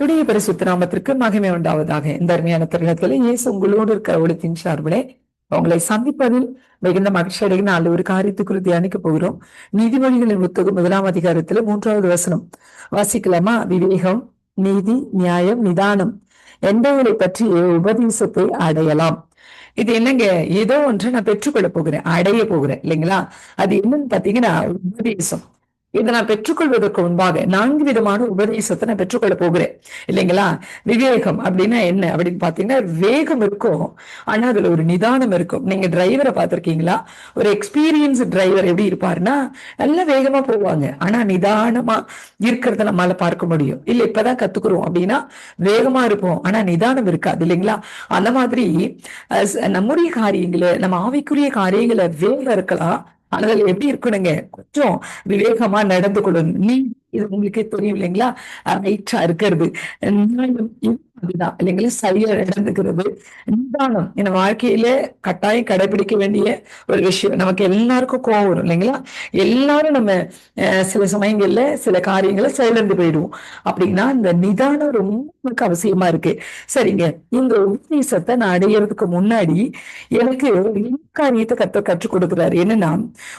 துடைய பரிசுத்தராமத்திற்கு மகிமை உண்டாவதாக. இந்த அருமையான தருணத்தில் இயேசு உங்களோடு இருக்கிற ஒழுத்தின் சார்பிலே உங்களை சந்திப்பதில் மிகுந்த மகிழ்ச்சி அடைகிற நாலு ஒரு காரியத்துக்குள் தியானிக்க போகிறோம். நீதிமொழிகளின் புத்தகம் முதலாம் அதிகாரத்துல மூன்றாவது வசனம். வாசிக்கலாமா? விவேகம் நீதி நியாயம் நிதானம் என்பவர்களை பற்றிய உபதேசத்தை அடையலாம். இது என்னங்க? ஏதோ ஒன்று நான் பெற்றுக்கொள்ள போகிறேன் அடைய போகிறேன் இல்லைங்களா? அது என்னன்னு பாத்தீங்கன்னா உபதேசம். இதை நான் பெற்றுக்கொள்வதற்கு முன்பாக நான்கு விதமான உபதேசத்தை நான் பெற்றுக்கொள்ள போகிறேன். இல்லைங்களா? விவேகம் அப்படின்னா என்ன? அப்படின்னு பாத்தீங்கன்னா வேகம் இருக்கும் ஆனா அதுல ஒரு நிதானம் இருக்கும். நீங்க டிரைவரை பார்த்திருக்கீங்களா? ஒரு எக்ஸ்பீரியன்ஸ் டிரைவர் எப்படி இருப்பாருன்னா நல்லா வேகமா போவாங்க. ஆனா நிதானமா இருக்கிறத நம்மளால பார்க்க முடியும். இல்ல இப்பதான் கத்துக்கிறோம் அப்படின்னா வேகமா இருப்போம் ஆனா நிதானம் இருக்காது இல்லைங்களா? அந்த மாதிரி நம்முடைய காரியங்களை நம்ம ஆவிக்குரிய காரியங்களை வேகம் இருக்கலாம். ஆனால் எப்படி இருக்கணுங்க? கொஞ்சம் விவேகமா நடந்து கொள்ளணும். நீ இது உங்களுக்கே தெரியும் இல்லைங்களா? ரைட்டா இருக்கிறது. அதுதான். இல்லைங்களா? சரியா நடந்துக்கிறது. நிதானம். இந்த வாழ்க்கையில கட்டாயம் கடைபிடிக்க வேண்டிய ஒரு விஷயம். நமக்கு எல்லாருக்கும் கோவம் வரும் இல்லைங்களா? எல்லாரும் நம்ம அஹ், சில சமயங்கள்ல சில காரியங்களை செயலிழந்து போயிடுவோம். அப்படின்னா இந்த நிதானம் ரொம்ப அவசியமா இருக்கு. சரிங்க. இந்த உபதேசத்தை நான் அடையிறதுக்கு முன்னாடி எனக்கு காரியத்தை கத்த கற்றுக் கொடுக்குறாரு. என்னன்னா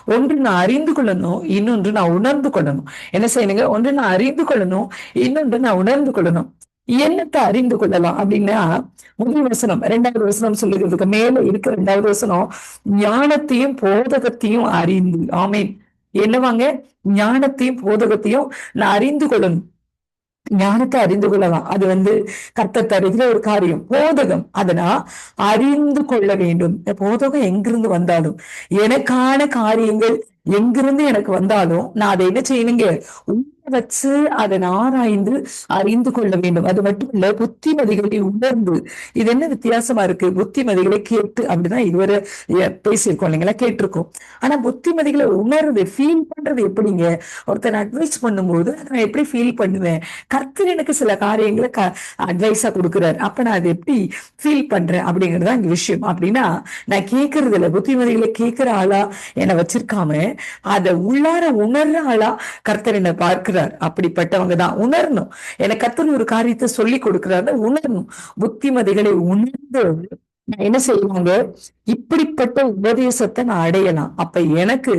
ஒன்று நான் அறிந்து கொள்ளணும் இன்னொன்று நான் உணர்ந்து கொள்ளணும். என்ன செய்யணுங்க? ஒன்று நான் அறிந்து கொள்ளணும் இன்னொன்று நான் உணர்ந்து கொள்ளணும். என்னத்தை அறிந்து கொள்ளலாம் அப்படின்னா முதல் வசனம் இரண்டாவது வசனம் சொல்லுகிறதுக்கு மேல இருக்க ரெண்டாவது வசனம் ஞானத்தையும் போதகத்தையும் அறிந்து ஆமீன். என்னவாங்க? ஞானத்தையும் போதகத்தையும் நான் அறிந்து கொள்ளணும். ஞானத்தை அறிந்து கொள்ளலாம். அது வந்து கத்த தருகிற ஒரு காரியம். போதகம். அதனா அறிந்து கொள்ள வேண்டும். போதகம் எங்கிருந்து வந்தாலும் எனக்கான காரியங்கள் எங்கிருந்து எனக்கு வந்தாலும் நான் அதை என்ன செய்யணுங்க? வச்சு அதன் ஆராய்ந்து அறிந்து கொள்ள வேண்டும். அது மட்டும் இல்ல புத்திமதிகளை உணர்ந்து. இது என்ன வித்தியாசமா இருக்கு? புத்திமதிகளை கேட்டு அப்படிதான் இதுவரை பேசியிருக்கோம் இல்லைங்களா? கேட்டிருக்கோம். ஆனா புத்திமதிகளை உணர்வு ஃபீல் பண்றது எப்படிங்க? ஒருத்தர் அட்வைஸ் பண்ணும்போது அதை நான் எப்படி ஃபீல் பண்ணுவேன்? கர்த்தர் எனக்கு சில காரியங்களை க அட்வைஸா கொடுக்குறாரு. அப்ப நான் அதை எப்படி ஃபீல் பண்றேன் அப்படிங்கிறது தான் விஷயம். அப்படின்னா நான் கேட்கறது இல்லை. புத்திமதிகளை கேட்கிற ஆளா என்னை வச்சிருக்காம அதை உள்ளார உணர்ற ஆளா கர்த்தர் என்னை பார்க்கிற பார்க்கிறார் அப்படிப்பட்டவங்க தான் உணரணும். எனக்கு கத்தர் ஒரு காரியத்தை சொல்லி கொடுக்கிறாரு உணரணும். புத்திமதிகளை உணர்ந்து என்ன செய்வாங்க? இப்படிப்பட்ட உபதேசத்தை நான் அடையலாம். அப்ப எனக்கு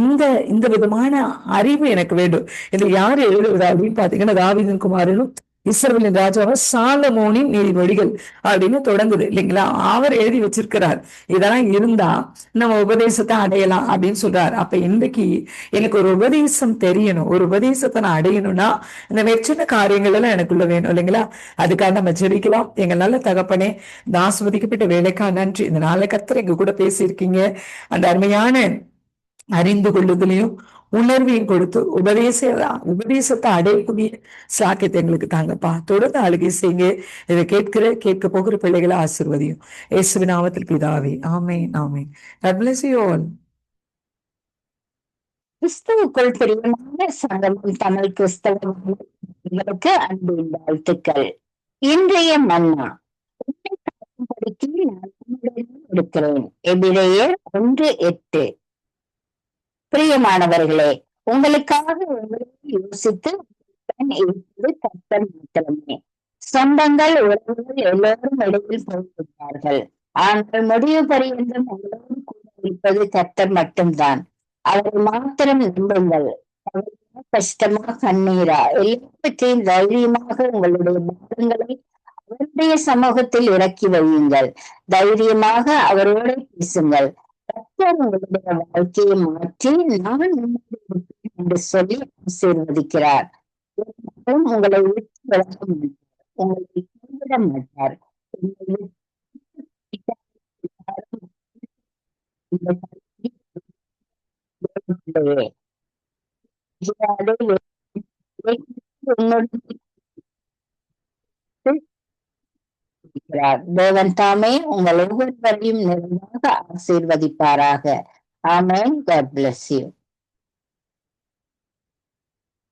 இந்த இந்த விதமான அறிவு எனக்கு வேண்டும். இது யாரு எழுதுறதா அப்படின்னு பாத்தீங்கன்னா ராவிதன் குமாரனும் இஸ்ரவேலின் ராஜாவும் சாலமோனின் நீதிமொழிகள் அப்படின்னு தொடங்குது இல்லைங்களா? அவர் எழுதி வச்சிருக்கிறார். இதெல்லாம் இருந்தா நம்ம உபதேசத்தை அடையலாம் அப்படின்னு சொல்றார். அப்ப இன்னைக்கு எனக்கு ஒரு உபதேசம் தெரியணும். ஒரு உபதேசத்தை நான் அடையணும்னா இந்த வெற்றின காரியங்கள் எல்லாம் எனக்குள்ள வேணும் இல்லைங்களா? அதுக்காக நம்ம ஜெபிக்கலாம். எங்க நல்ல தகப்பனே இந்த ஆஸ்வதிக்கப்பட்ட வேலைக்கா நன்றி. இந்த நாளை கத்தர் எங்க கூட பேசியிருக்கீங்க. அந்த அருமையான அறிந்து கொள்ளுதலையும் உணர்வையும் கொடுத்து உபதேச உபதேசத்தை அடையக்கூடிய சாக்கியத்தை எங்களுக்கு தாங்கப்பா. தொடர்ந்து அழுகை செய்யுங்க. இதை கேட்கிற கேட்க போகிற பிள்ளைகளை ஆசிர்வதியும். இயேசுவின் நாமத்தில் பிதாவே. ஆமென் ஆமென். கிறிஸ்துவுக்குள் பிரியமான சங்கமும் தமிழ் கிறிஸ்தவர்களுக்கு அன்பின் வாழ்த்துக்கள். இன்றைய மன்னா. உன்னை நான் எடுக்கிறேன் எபிரேயர் ஒன்று எட்டு. பிரியமானவர்களே உங்களுக்காக யோசித்து உங்களுடன் மாத்திரமே. சொந்தங்கள் உறவுகள் எல்லோரும் இடையில் போய்விட்டார்கள். ஆனால் முடிவு பரியந்தம் உங்களோடு கூட இருப்பது கர்த்தர் மட்டும்தான். அவரை மாத்திரம் நம்புங்கள். கஷ்டமா கண்ணீரா? எல்லாவற்றையும் தைரியமாக உங்களுடைய பாரங்களை அவருடைய சமூகத்தில் இறக்கி வையுங்கள். தைரியமாக அவரோடு பேசுங்கள். கர்த்தர் உங்களுடைய வாழ்க்கையை மாற்றி நான் என்று சொல்லி ஆசீர்வதிக்கிறார் உங்களை விட்டு விலக மாட்டார் உங்களை கைவிட மாட்டார் உங்களை இருக்கிறார். தேவன் தாமே உங்கள் ஒவ்வொருவரையும் நிறைவாக ஆசீர்வதிப்பாராக. ஆமென் God bless you.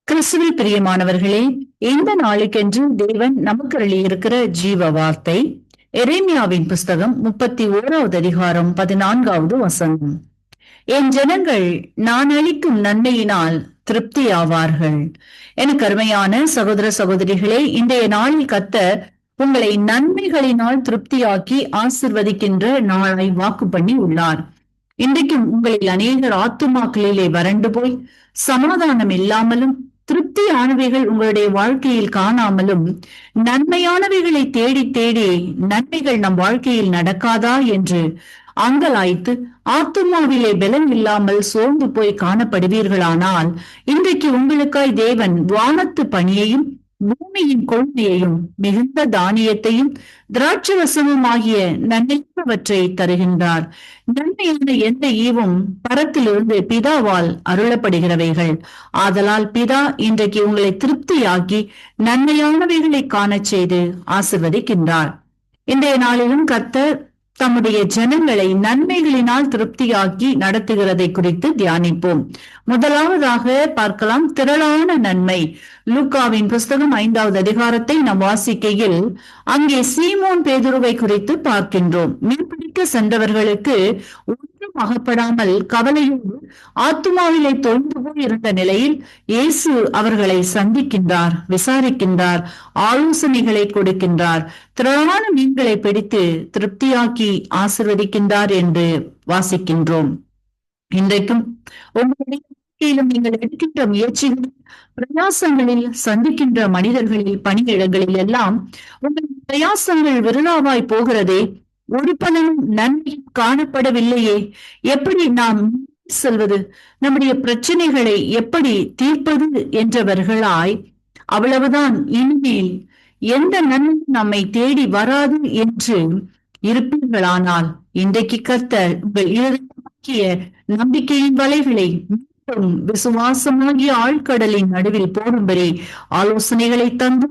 கிறிஸ்துவில் பிரியமானவர்களே இந்த நாளுக்கென்று தேவன் நமக்கு அருளியிருக்கிற ஜீவ வார்த்தை எரேமியாவின் புஸ்தகம் முப்பத்தி ஓராவது அதிகாரம் பதினான்காவது வசனம். என் ஜனங்கள் நான் அளிக்கும் நன்மையினால் திருப்தி ஆவார்கள் என கருமையான சகோதர சகோதரிகளே இன்றைய நாளில் கத்த உங்களை நன்மைகளினால் திருப்தியாக்கி ஆசிர்வதிக்கின்ற நாளை வாக்கு பண்ணி உள்ளார். இன்றைக்கும் உங்களில் அநேகர் ஆத்துமாக்களிலே வறண்டு போய் சமாதானம் இல்லாமலும் திருப்தியானவைகள் உங்களுடைய வாழ்க்கையில் காணாமலும் நன்மையானவைகளை தேடி தேடி நன்மைகள் நம் வாழ்க்கையில் நடக்காதா என்று அங்கலாய்த்து ஆத்துமாவிலே பலம் இல்லாமல் சோர்ந்து போய் காணப்படுவீர்களானால் இன்றைக்கு உங்களுக்காய் தேவன் வானத்து பணியையும் பூமியின் கொள்கையையும் மிகுந்த தானியத்தையும் திராட்சரசமும் ஆகிய நன்மையானவற்றை தருகின்றார். நன்மையான எந்த ஈவும் பரத்திலிருந்து பிதாவால் அருளப்படுகிறவைகள். ஆதலால் பிதா இன்றைக்கு உங்களை திருப்தியாக்கி நன்மையானவைகளை காணச் செய்து ஆசிர்வதிக்கின்றார். இன்றைய நாளிலும் கர்த்தர் தம்முடைய ஜனங்களை நன்மைகளினால் திருப்தியாக்கி நடத்துகிறதை குறித்து தியானிப்போம். முதலாவதாக பார்க்கலாம் திரளான நன்மை. லூக்காவின் புஸ்தகம் ஐந்தாவது அதிகாரத்தை நாம் வாசிக்கையில் அங்கே சீமோன் பேதுருவை குறித்து பார்க்கின்றோம். மீன்பிடிக்க சென்றவர்களுக்கு ஒன்றும் அகப்படாமல் கவலையோடு ஆத்துமாவிலே தொய்ந்து போய் இருந்த நிலையில் இயேசு அவர்களை சந்திக்கின்றார் விசாரிக்கின்றார் ஆலோசனைகளை கொடுக்கின்றார் திரளான மீன்களை பிடித்து திருப்தியாக்கி ஆசிர்வதிக்கின்றார் என்று வாசிக்கின்றோம். இன்றைக்கும் உங்களுடைய வாழ்க்கையிலும் நீங்கள் எடுக்கின்ற முயற்சிகள் பிரயாசங்களில் சந்திக்கின்ற மனிதர்களில் பணியிடங்களில் எல்லாம் உங்கள் பிரயாசங்கள் விருதாவாய் போகிறதே ஒரு பலனும் நன்மையும் காணப்படவில்லையே. எப்படி நாம் செல்வது? நம்முடைய பிரச்சனைகளை எப்படி தீர்ப்பது என்றவர்களாய் அவ்வளவுதான். இனிமேல் எந்த நன்மையும் நம்மை தேடி வராது என்று இருப்பீர்களானால் இன்றைக்கு கர்த்தர் உங்கள் இழக்கிய நம்பிக்கையின் வலைகளை மீண்டும் விசுவாசமாகிய ஆழ்கடலின் நடுவில் போடும்படி ஆலோசனைகளை தந்து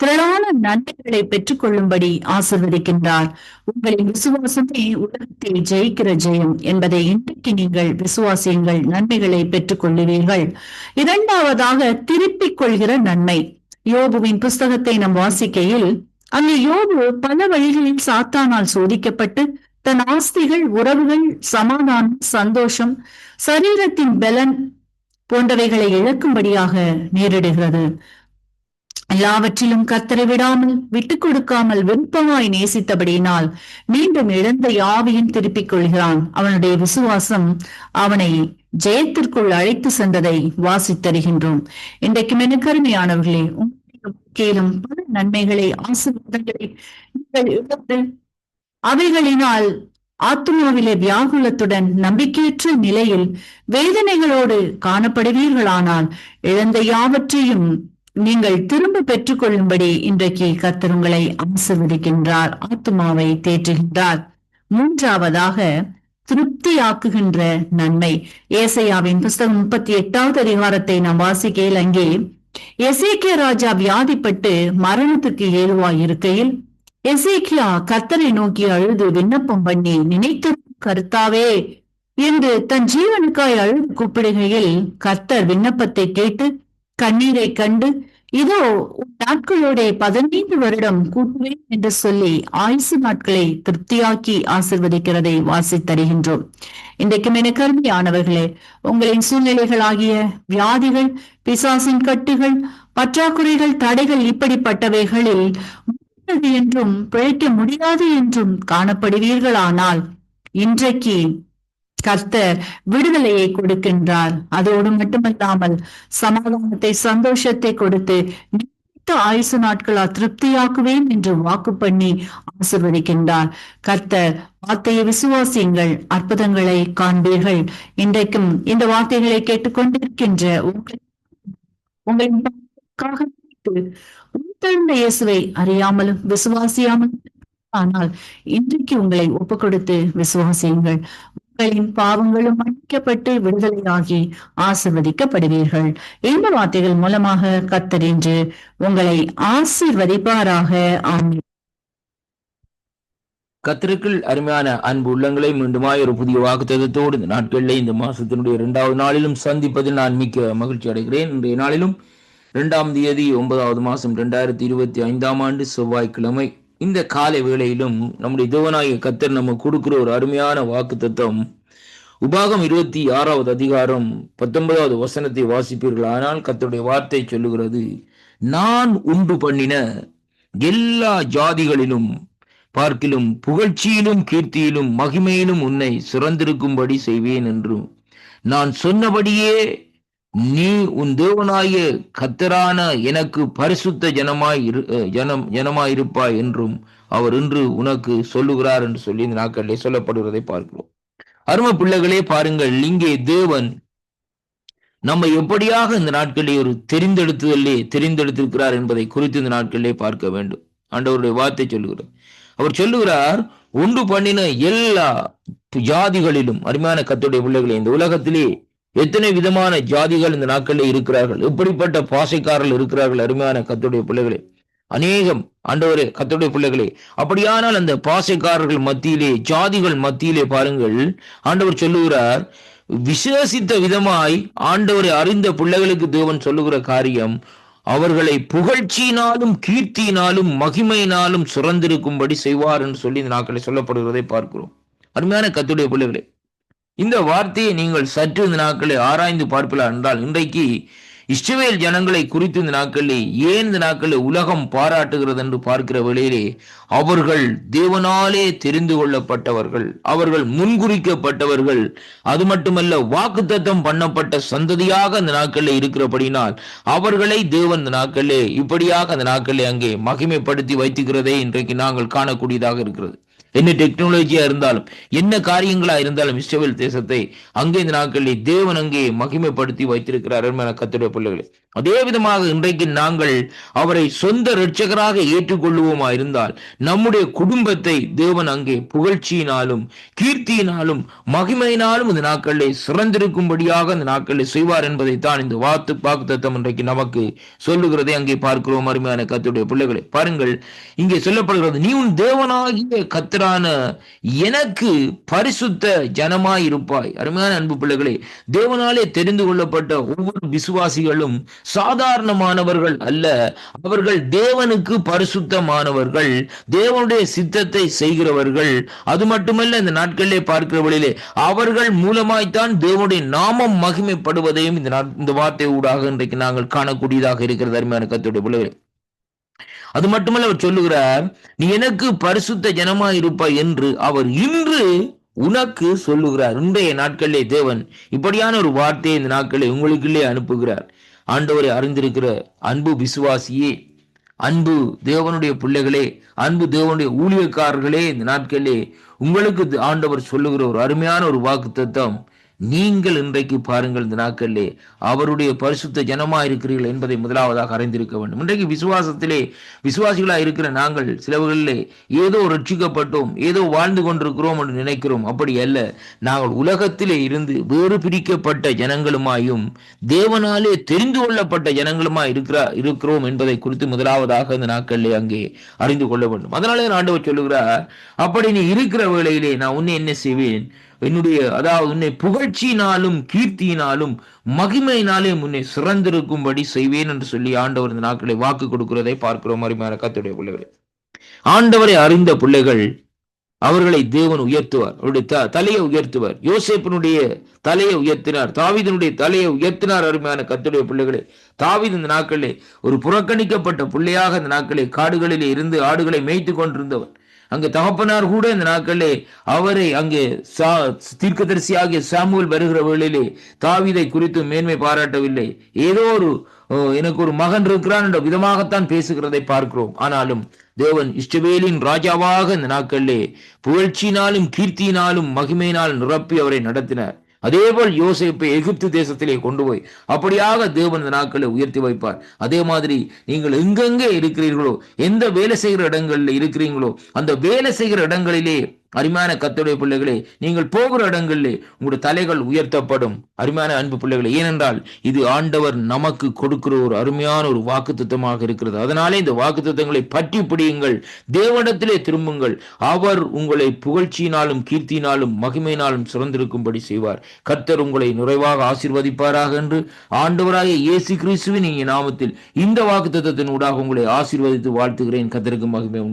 திரளான நன்மைகளை பெற்றுக் கொள்ளும்படி ஆசிர்வதிக்கின்றார். உங்களின் விசுவாசமே உலகத்தில் ஜெயிக்கிற ஜெயம் என்பதை இன்றைக்கு நீங்கள் விசுவாசியுங்கள் நன்மைகளை பெற்றுக் கொள்ளுவீர்கள் இரண்டாவதாக திருப்பிக் கொள்கிற நன்மை. யோபுவின் புஸ்தகத்தை நாம் வாசிக்கையில் அங்கு யோபு பல வழிகளில் சாத்தானால் சோதிக்கப்பட்டு தன் ஆஸ்திகள் உறவுகள் சமாதானம் சந்தோஷம் சரீரத்தின் பலன் போன்றவைகளை இழக்கும்படியாக நேரிடுகிறது. எல்லாவற்றிலும் கத்தரை விடாமல் விட்டுக் கொடுக்காமல் விருப்பமாய் நேசித்தபடியினால் மீண்டும் இழந்த யாவையும் திருப்பிக் கொள்கிறான். அவனுடைய விசுவாசம் அவனை ஜெயத்திற்குள் அழைத்து சென்றதை வாசித்தருகின்றோம் இன்றைக்கு மெனக்கருமையானவர்களே உங்களுடைய பல நன்மைகளை ஆசீர்வாதங்களை நீங்கள் இழந்து அவைகளினால் ஆத்மாவிலே வியாகுலத்துடன் நம்பிக்கையற்ற நிலையில் வேதனைகளோடு காணப்படுவீர்களானால் இழந்த யாவற்றையும் நீங்கள் திரும்ப பெற்றுக்கொள்ளும்படி இன்றைக்கு கர்த்தர் உங்களை ஆசிர்வதிக்கின்றார் ஆத்மாவை தேற்றுகின்றார். மூன்றாவதாக திருப்தியாக்குகின்ற நன்மை. ஏசையாவின் புஸ்தகம் முப்பத்தி எட்டாவது அதிகாரத்தை நாம் வாசிக்கையில் அங்கே எசேக்கிய ராஜா வியாதிப்பட்டு மரணத்துக்கு ஏதுவாய் இருக்கையில் எசேக்கியா கர்த்தரை நோக்கி அழுது விண்ணப்பம் பண்ணி நினைத்த கர்த்தாவே என்று தன் ஜீவனுக்காய் அழுது கூப்பிடுகையில் கர்த்தர் விண்ணப்பத்தை கேட்டு கண்ணீரை கண்டு இதோ நாட்களோட பதினைந்து வருடம் கூட்டுவேன் என்று சொல்லி ஆயுசு நாட்களை திருப்தியாக்கி ஆசிர்வதிக்கிறதை வாசித்தருகின்றோம் இன்றைக்கும் என கருமையானவர்களே உங்களின் சூழ்நிலைகளாகிய வியாதிகள் பிசாசின் கட்டுகள் பற்றாக்குறைகள் தடைகள் இப்படிப்பட்டவைகளில் என்றும் பிழைக்க முடியாது என்றும் காணப்படுவீர்களானால் இன்றைக்கு கர்த்தர் விடுதலையை கொடுக்கின்றார். அதோடு மட்டுமல்லாமல் சமாதானத்தை சந்தோஷத்தை கொடுத்து நீடித்த ஆயுசு நாட்களா திருப்தியாக்குவேன் என்று வாக்கு பண்ணி ஆசிர்வதிக்கின்றார். கர்த்தர் வார்த்தையை விசுவாசியுங்கள். அற்புதங்களை காண்பீர்கள். இன்றைக்கும் இந்த வார்த்தைகளை கேட்டுக்கொண்டிருக்கின்ற உங்கள் உங்களின் பாவங்களுக்காக இயேசுவை அறியாமலும் விசுவாசியாமலும் ஆனால் இன்றைக்கு உங்களை ஒப்பு கொடுத்து விசுவாசியுங்கள். உங்களின் பாவங்களும் மன்னிக்கப்பட்டு விடுதலையாகி ஆசிர்வதிக்கப்படுவீர்கள். இந்த வார்த்தைகள் மூலமாக கத்தர் என்று உங்களை ஆசிர்வதிப்பாராக. ஆமென். கத்திற்குள் அருமையான அன்பு உள்ளங்களை மீண்டுமாய் ஒரு புதிய வாக்குத்தத்தோடு இந்த நாட்களில் இந்த மாசத்தினுடைய இரண்டாவது நாளிலும் சந்திப்பதில் நான் மிக்க மகிழ்ச்சி அடைகிறேன். இன்றைய நாளிலும் இரண்டாம் தேதி ஒன்பதாவது மாசம் இரண்டாயிரத்தி இருபத்தி ஐந்தாம் ஆண்டு செவ்வாய்க்கிழமை. இந்த காலை வேளையிலும் நம்முடைய தேவனாகிய கத்தர் நம்ம கொடுக்கிற ஒரு அருமையான வாக்கு தத்துவம். உபாகம் இருபத்தி ஆறாவது அதிகாரம் பத்தொன்பதாவது வசனத்தை வாசிப்பீர்கள். ஆனால் கத்தருடைய வார்த்தை சொல்லுகிறது நான் உண்டு பண்ணின எல்லா ஜாதிகளிலும் பார்க்கிலும் புகழ்ச்சியிலும் கீர்த்தியிலும் மகிமையிலும் உன்னை சுரந்திருக்கும்படி செய்வேன் என்றும் நான் சொன்னபடியே நீ உன் தேவனாய கத்தரான எனக்கு பரிசுத்த ஜனமாய் இரு ஜனம் ஜனமாயிருப்பாய் என்றும் அவர் இன்று உனக்கு சொல்லுகிறார் என்று சொல்லி இந்த நாட்களிலே சொல்லப்படுவதை பார்க்கிறோம். அரும பிள்ளைகளே பாருங்கள் இங்கே தேவன் நம்மை எப்படியாக இந்த நாட்களிலே ஒரு தெரிந்தெடுத்ததிலே தெரிந்தெடுத்திருக்கிறார் என்பதை குறித்து இந்த நாட்களிலே பார்க்க வேண்டும். ஆண்டவருடைய வார்த்தை சொல்லுகிறார் அவர் சொல்லுகிறார் உண்டு பண்ணின எல்லா ஜாதிகளிலும் அருமையான கத்துடைய பிள்ளைகளே இந்த உலகத்திலே எத்தனை விதமான ஜாதிகள் இந்த நாட்களில் இருக்கிறார்கள்? எப்படிப்பட்ட பாசைக்காரர்கள் இருக்கிறார்கள்? அருமையான கத்துடைய பிள்ளைகளே. அநேகம் ஆண்டவரே கத்துடைய பிள்ளைகளே. அப்படியானால் அந்த பாசைக்காரர்கள் மத்தியிலே ஜாதிகள் மத்தியிலே பாருங்கள். ஆண்டவர் சொல்லுகிறார் விசேஷித்த விதமாய் ஆண்டவரை அறிந்த பிள்ளைகளுக்கு தேவன் சொல்லுகிற காரியம் அவர்களை புகழ்ச்சியினாலும் கீர்த்தியினாலும் மகிமையினாலும் சுரந்திருக்கும்படி செய்வார் என்று சொல்லி இந்த நாட்களை சொல்லப்படுகிறதை பார்க்கிறோம். அருமையான கத்துடைய பிள்ளைகளே இந்த வார்த்தையை நீங்கள் சற்று இந்த நாட்களை ஆராய்ந்து பார்ப்பலா என்றால் இன்றைக்கு இஸ்ரவேல் ஜனங்களை குறித்து இந்த நாட்களில் ஏன் இந்த நாட்களில் உலகம் பாராட்டுகிறது என்று பார்க்கிற வேளையிலே அவர்கள் தேவனாலே தெரிந்து கொள்ளப்பட்டவர்கள் அவர்கள் முன்குறிக்கப்பட்டவர்கள் அது மட்டுமல்ல வாக்குத்தத்தம் பண்ணப்பட்ட சந்ததியாக அந்த நாட்களில் இருக்கிறபடினால் அவர்களை தேவன் இந்த நாட்களிலே இப்படியாக அந்த நாட்களிலே அங்கே மகிமைப்படுத்தி வைத்துக்கிறதை இன்றைக்கு நாங்கள் காணக்கூடியதாக இருக்கிறது. என்ன டெக்னாலஜியா இருந்தாலும் என்ன காரியங்களா இருந்தாலும் இஸ்ரேல் தேசத்தை அங்கே இந்த நாட்களில் தேவன் அங்கே மகிமைப்படுத்தி வைத்திருக்கிறார் என கத்துடைய பிள்ளைகளே. அதே விதமாக இன்றைக்கு நாங்கள் அவரை சொந்த இரட்சகராக ஏற்றுக்கொள்ளுவோமா இருந்தால் நம்முடைய குடும்பத்தை தேவன் அங்கே புகழ்ச்சியினாலும் கீர்த்தியினாலும் மகிமையினாலும் இந்த நாட்களில் சிறந்திருக்கும்படியாக இந்த நாட்களில் செய்வார் என்பதைத்தான் இந்த வாத்து பாக்கு தத்தம் இன்றைக்கு நமக்கு சொல்லுகிறதை அங்கே பார்க்கிறோம் அருமையான கத்துடைய பிள்ளைகளை. பாருங்கள் இங்கே சொல்லப்படுகிறது நீ உன் தேவனாகிய கத்திர கத்திரான எனக்கு பரிசுத்த ஜனமாயிருப்பாய். அருமையான அன்பு பிள்ளைகளே தேவனாலே தெரிந்து கொள்ளப்பட்ட ஒவ்வொரு விசுவாசிகளும் சாதாரணமானவர்கள் அல்ல. அவர்கள் தேவனுக்கு பரிசுத்தமானவர்கள் தேவனுடைய சித்தத்தை செய்கிறவர்கள். அது மட்டுமல்ல இந்த நாட்களிலே பார்க்கிறவர்களிலே அவர்கள் மூலமாய்த்தான் தேவனுடைய நாமம் மகிமைப்படுவதையும் இந்த இந்த வார்த்தை ஊடாக இன்றைக்கு நாங்கள் காணக்கூடியதாக இருக்கிறது. அருமையான கத்துடைய பிள்ளைகளே. அது மட்டுமல்ல அவர் சொல்லுகிறார் நீ எனக்கு பரிசுத்த ஜனமா இருப்பாய் என்று அவர் இன்று உனக்கு சொல்லுகிறார். இன்றைய நாட்களிலே தேவன் இப்படியான ஒரு வார்த்தையை இந்த நாட்களை உங்களுக்குள்ளே அனுப்புகிறார். ஆண்டவரை அறிந்திருக்கிற அன்பு விசுவாசியே அன்பு தேவனுடைய பிள்ளைகளே அன்பு தேவனுடைய ஊழியக்காரர்களே இந்த நாட்களிலே உங்களுக்கு ஆண்டவர் சொல்லுகிற ஒரு அருமையான ஒரு வாக்கு தத்துவம் நீங்கள் இன்றைக்கு பாருங்கள் இந்த நாட்களிலே அவருடைய பரிசுத்த ஜனமா இருக்கிறீர்கள் என்பதை முதலாவதாக அறிந்திருக்க வேண்டும். இன்றைக்கு விசுவாசத்திலே விசுவாசிகளா இருக்கிற நாங்கள் சிலவர்களிலே ஏதோ ரட்சிக்கப்பட்டோம் ஏதோ வாழ்ந்து கொண்டிருக்கிறோம் என்று நினைக்கிறோம். அப்படி அல்ல. நாங்கள் உலகத்திலே இருந்து வேறு பிரிக்கப்பட்ட ஜனங்களுமாயும் தேவனாலே தெரிந்து கொள்ளப்பட்ட ஜனங்களுமாய் இருக்கிறா இருக்கிறோம் என்பதை குறித்து முதலாவதாக இந்த நாட்களிலே அங்கே அறிந்து கொள்ள வேண்டும். அதனாலே ஆண்டவர் சொல்லுகிறார் அப்படி நீ இருக்கிற வேளையிலே நான் உன்னை என்ன செய்வேன்? என்னுடைய அதாவது உன்னை புகழ்ச்சியினாலும் கீர்த்தியினாலும் மகிமையினாலே உன்னை சிறந்திருக்கும்படி செய்வேன் என்று சொல்லி ஆண்டவர் இந்த நாட்களை வாக்கு கொடுக்கிறதை பார்க்கிறோம். அருமையான கத்துடைய பிள்ளைகளை. ஆண்டவரை அறிந்த பிள்ளைகள் அவர்களை தேவன் உயர்த்துவார். அவருடைய த- தலையை உயர்த்துவார். யோசேப்பினுடைய தலையை உயர்த்தினார். தாவிதனுடைய தலையை உயர்த்தினார். அருமையான கத்துடைய பிள்ளைகளை. தாவித இந்த நாட்களே ஒரு புறக்கணிக்கப்பட்ட பிள்ளையாக இந்த நாட்களே காடுகளிலே இருந்து ஆடுகளை மேய்த்து கொண்டிருந்தவர் அங்கு தகப்பனார் கூட இந்த நாட்களிலே அவரை அங்கே சா தீர்க்கதரிசியாகிய சாமுவல் வருகிற வேளையிலே தாவிதை குறித்து மேன்மை பாராட்டவில்லை. ஏதோ ஒரு எனக்கு ஒரு மகன் இருக்கிறான் என்ற விதமாகத்தான் பேசுகிறதை பார்க்கிறோம். ஆனாலும் தேவன் இஷ்டவேலின் ராஜாவாக இந்த நாட்களிலே புகழ்ச்சியினாலும் கீர்த்தியினாலும் மகிமையினால் நிரப்பி அவரை நடத்தினார். அதேபோல் யோசிப்பை எகிப்து தேசத்திலே கொண்டு போய் அப்படியாக தேவன் நாட்களை உயர்த்தி வைப்பார். அதே மாதிரி நீங்கள் எங்கெங்கே இருக்கிறீர்களோ எந்த வேலை செய்கிற இடங்களில் இருக்கிறீங்களோ அந்த வேலை செய்கிற இடங்களிலே அருமையான கத்துடைய பிள்ளைகளே நீங்கள் போகிற இடங்களிலே உங்களுடைய தலைகள் உயர்த்தப்படும். அருமையான அன்பு பிள்ளைகளே ஏனென்றால் இது ஆண்டவர் நமக்கு கொடுக்கிற ஒரு அருமையான ஒரு வாக்கு திட்டமாக இருக்கிறது. அதனாலே இந்த வாக்கு திட்டங்களை பற்றி பிடியுங்கள். தேவனிடத்திலே திரும்புங்கள். அவர் உங்களை புகழ்ச்சியினாலும் கீர்த்தியினாலும் மகிமையினாலும் சிறந்திருக்கும்படி செய்வார். கர்த்தர் உங்களை நிறைவாக ஆசீர்வதிப்பாராக என்று ஆண்டவராக இயேசு கிறிஸ்துவின் நாமத்தில் இந்த வாக்குத்தத்தத்தின் ஊடாக உங்களை ஆசீர்வதித்து வாழ்த்துகிறேன். கத்தருக்கு மகிமை உண்டா